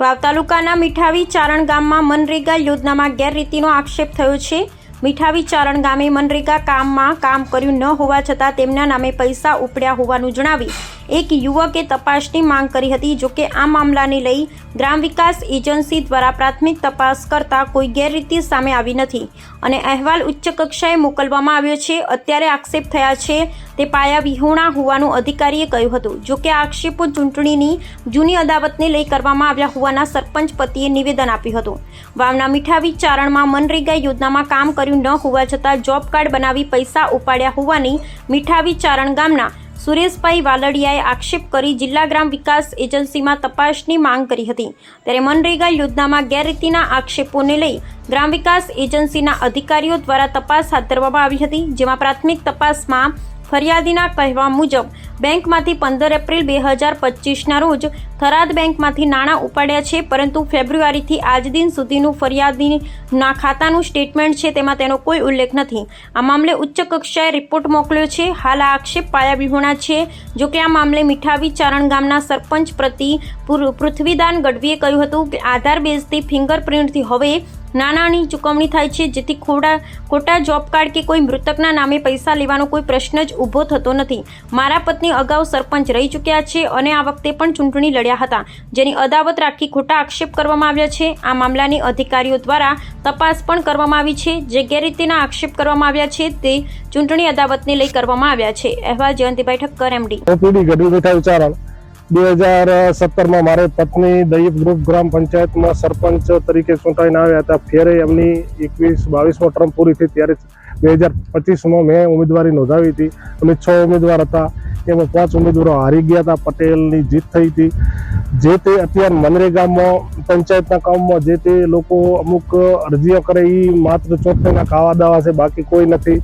વાવ તાલુકાના મીઠાવી ચારણ ગામમાં મનરેગા યોજનામાં ગેરરીતિનો આક્ષેપ થયો છે. મીઠાવી ચારણ ગામે મનરેગા કામમાં કામ કર્યું ન હોવા છતાં તેમના નામે પૈસા ઉપડ્યા હોવાનું જણાવી એક યુવકે તપાસની માંગ કરી હતી જોકે આ મામલાને લઈ ગ્રામ વિકાસ એજન્સી દ્વારા પ્રાથમિક તપાસ કરતાં કોઈ ગેરરીતિ સામે આવી નથી અને અહેવાલ ઉચ્ચ કક્ષાએ મોકલવામાં આવ્યો છે. અત્યારે આક્ષેપ થયા છે, તે પાયા વિહોણા હોવાનું અધિકારીએ કહ્યું હતું. જોકે આ આક્ષેપો ચૂંટણીની જૂની અદાવતને લઈ કરવામાં આવ્યા હોવાના સરપંચ પતિએ નિવેદન આપ્યું હતું. વાવના મીઠાવી ચારણમાં મનરેગા યોજનામાં કામ કર્યું ન હોવા છતાં જોબ કાર્ડ બનાવી પૈસા ઉપાડ્યા હોવાની મીઠાવી ચારણ ગામના સુરેશભાઈ વાલડિયાએ આક્ષેપ કરી જિલ્લા ગ્રામ વિકાસ એજન્સીમાં તપાસની માંગ કરી હતી. ત્યારે મનરેગા યોજનામાં ગેરરીતિના આક્ષેપોને લઈ ગ્રામ વિકાસ એજન્સીના અધિકારીઓ દ્વારા તપાસ હાથ ધરવામાં આવી હતી, જેમાં પ્રાથમિક તપાસમાં ફરિયાદીના કહેવા મુજબ, બેંકમાંથી પંદર એપ્રિલ બે હજાર પચીસના રોજ થરાદ બેંકમાંથી નાણાં ઉપાડ્યા છે, પરંતુ ફેબ્રુઆરીથી આજ દિન સુધીનું ફરિયાદીના ખાતાનું સ્ટેટમેન્ટ છે, તેમાં તેનો કોઈ ઉલ્લેખ નથી. આ મામલે ઉચ્ચ કક્ષાએ રિપોર્ટ મોકલ્યો છે. હાલ આ આક્ષેપ પાયા વિહોણા છે. જોકે આ મામલે મીઠાવી ચારણ ગામના સરપંચ પ્રતિ પૃથ્વીદાન ગઢવીએ કહ્યું હતું કે, આધાર બેઝથી ફિંગરપ્રિન્ટથી હવે નાણાંની ચૂકવણી થાય છે, જેથી ખોટા ખોટા જોબ કાર્ડ કે કોઈ મૃતકના નામે પૈસા લેવાનો કોઈ પ્રશ્ન જ ઊભો થતો નથી. મારા પત્ની અગાઉ સરપંચ રહી ચૂક્યા છે અને આ વખતે પણ ચૂંટણી લડ્યા હતા, જેની અદાવત રાખી ખોટા આક્ષેપ કરવામાં આવ્યા છે. આ મામલાની અધિકારીઓ દ્વારા તપાસ પણ કરવામાં આવી છે, જે ગેરરીતિના આક્ષેપ કરવામાં આવ્યા છે, તે ચૂંટણી અદાવતને લઈ કરવામાં આવ્યા છે. અહેવાલ જયંતિભાઈ ઠક્કર એમડી બે હજાર સત્તરમાં મારે પત્ની દહીપ ગ્રુપ ગ્રામ પંચાયતમાં સરપંચ તરીકે ચૂંટાઈને આવ્યા હતા. ફેરે એમની એકવીસ બાવીસમાં ટર્મ પૂરી થઈ ત્યારે બે હજાર પચીસમાં મેં ઉમેદવારી નોંધાવી હતી. અમે છ ઉમેદવાર હતા. એમાં પાંચ ઉમેદવારો હારી ગયા હતા. પટેલની જીત થઈ હતી. જે તે અત્યારે મનરેગામાં પંચાયતના કામમાં જે તે લોકો અમુક અરજીઓ કરે એ માત્ર ચૂંટણીના ખાવા દાવા છે, બાકી કોઈ નથી.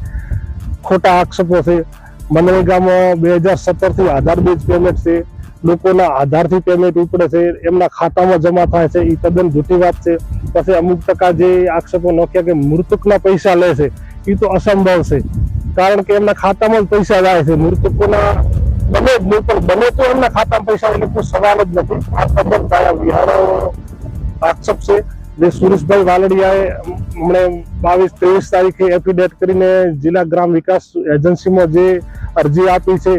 ખોટા આક્ષેપો છે. મનરેગામાં બે હજાર સત્તરથી આધાર બેઝ પેમેન્ટ છે. લોકોના આધારથી પેમેન્ટ ઉપડે છે, એમના ખાતામાં જમા થાય છે એ તદ્દન જૂઠી વાત છે. પછી અમુક ટકા જે આક્ષેપો નોખ્યા કે મૃતકના પૈસા લે છે એ તો અસંભવ છે. કારણ કે એમના ખાતામાં જ પૈસા જાય છે. મૃતકોના બને જ નહીં પણ બને તો એમના ખાતામાં પૈસા એટલે કોઈ સવાલ જ નથી. આ તદ્દન કાયા વિહારો આક્ષેપ છે. જે સુરેશભાઈ વાલડિયાએ હમણે બાવીસ ત્રેવીસ તારીખે એફિડેટ કરીને જિલ્લા ગ્રામ વિકાસ એજન્સીમાં જે અરજી આપી છે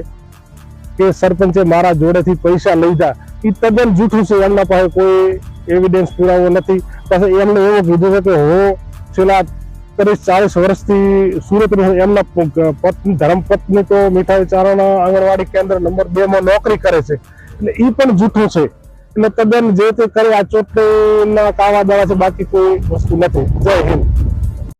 કે સરપંચે મારા જોડેથી પૈસા લીધા એ તદ્દન જૂઠું છે. એમના પાસે કોઈ એવિડન્સ પુરાવો નથી. પછી એમને એવું કીધું છે કે હું છેલ્લા ત્રીસ ચાલીસ વર્ષથી સુરત એમના પત્ની, ધર્મપત્ની તો મીઠાઈ ચારણ આંગણવાડી કેન્દ્ર નંબર બે માં નોકરી કરે છે. એટલે એ પણ જૂઠું છે. એટલે તદ્દન જે તે કરે, આ ચોટના કાવા દવા છે, બાકી કોઈ વસ્તુ નથી. જય હિન્દ.